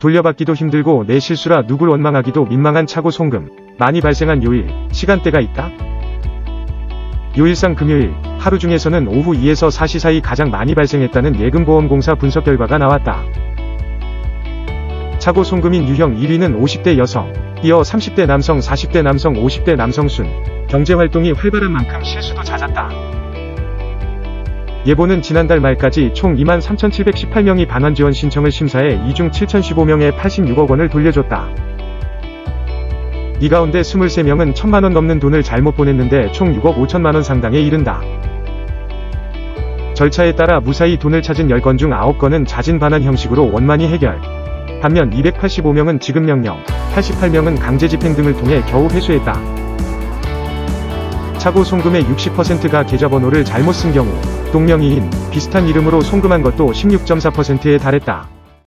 돌려받기도 힘들고 내 실수라 누굴 원망하기도 민망한 차고 송금. 많이 발생한 요일, 시간대가 있다? 요일상 금요일, 하루 중에서는 오후 2에서 4시 사이 가장 많이 발생했다는 예금보험공사 분석 결과가 나왔다. 차고 송금인 유형 1위는 50대 여성, 이어 30대 남성, 40대 남성, 50대 남성 순. 경제활동이 활발한 만큼 실수도 잦았다. 예보는 지난달 말까지 총 23,718명이 반환 지원 신청을 심사해 이중 7,015명에 86억 원을 돌려줬다. 이 가운데 23명은 1천만원 넘는 돈을 잘못 보냈는데 총 6억 5천만원 상당에 이른다. 절차에 따라 무사히 돈을 찾은 10건 중 9건은 잦은 반환 형식으로 원만히 해결. 반면 285명은 지급명령, 88명은 강제집행 등을 통해 겨우 회수했다. 차고 송금의 60%가 계좌번호를 잘못 쓴 경우, 동명이인, 비슷한 이름으로 송금한 것도 16.4%에 달했다.